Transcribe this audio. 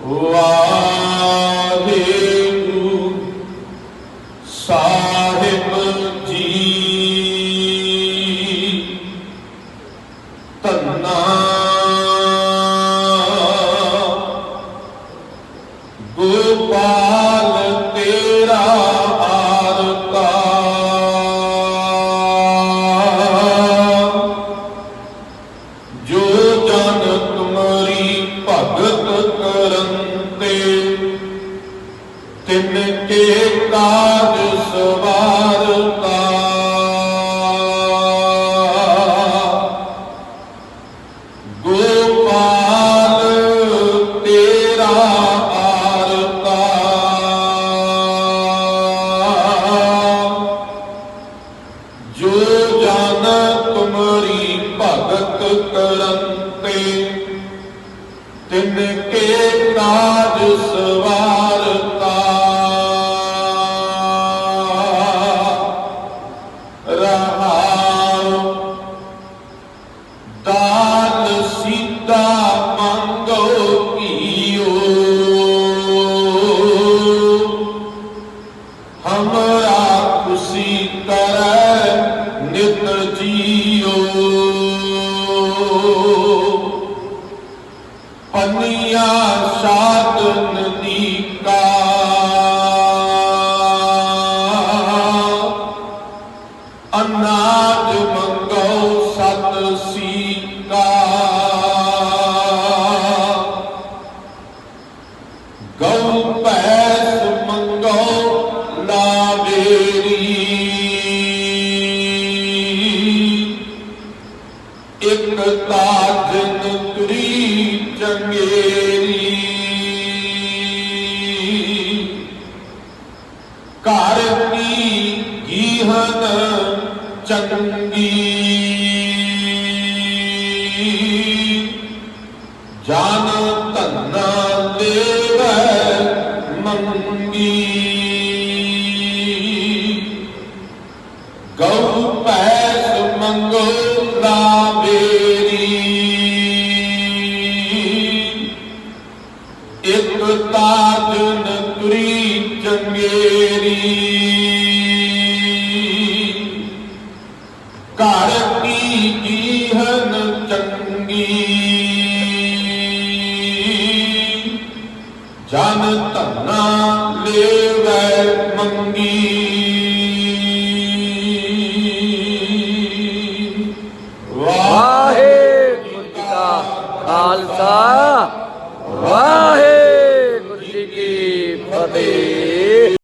ਵਾਹਿਗੁਰੂ ਸਾਹਿਬ ਜੀ ਧੰਨਾ ਗੋਪਾਲ ਤੇਰਾ ਤਿਨ ਕਾਜ ਸਵਾਰਤਾ। ਗੋਪਾਲ ਤੇਰਾ ਆਰਤਾ। ਜੋ ਜਨ ਤੁਮਰੀ ਭਗਤ ਕਰੰਤੇ, ਤਿਨ ਕੇ ਕਾਜ ਸਵਾਰਤਾ। ਖੁਸ਼ੀ ਕਰੈ ਨਿਤ ਜੀਓ। ਪਨੀਆ ਸਾਧਨ ਨੀਕਾ ਅਨਾਜ ਮੰਗੋ ਲਾਵੇਰੀ ਇਕ ਤਾਜਨ ਤੁਰੀ ਚੰਗੇਰੀ। ਘਰ ਕੀ ਗੀਹਨ ਚੰਗੀ। ਜਨ ਧੰਨਾ ਦੇਵੈ ਮੰਗੀ। ਇਕ ਤਾਜਨ ਤੁਰੀ ਚੰਗੇਰੀ। ਘਰ ਕੀ ਜੀਹਨ ਚੰਗੀ। ਜਨ ਧੰਨਾ ਲੇਵੈ ਮੰਗੀ। ਵਾਹਿਗੁਰੂ ਜੀ ਕਾ ਖਾਲਸਾ। ਵਾਹਿਗੁਰੂ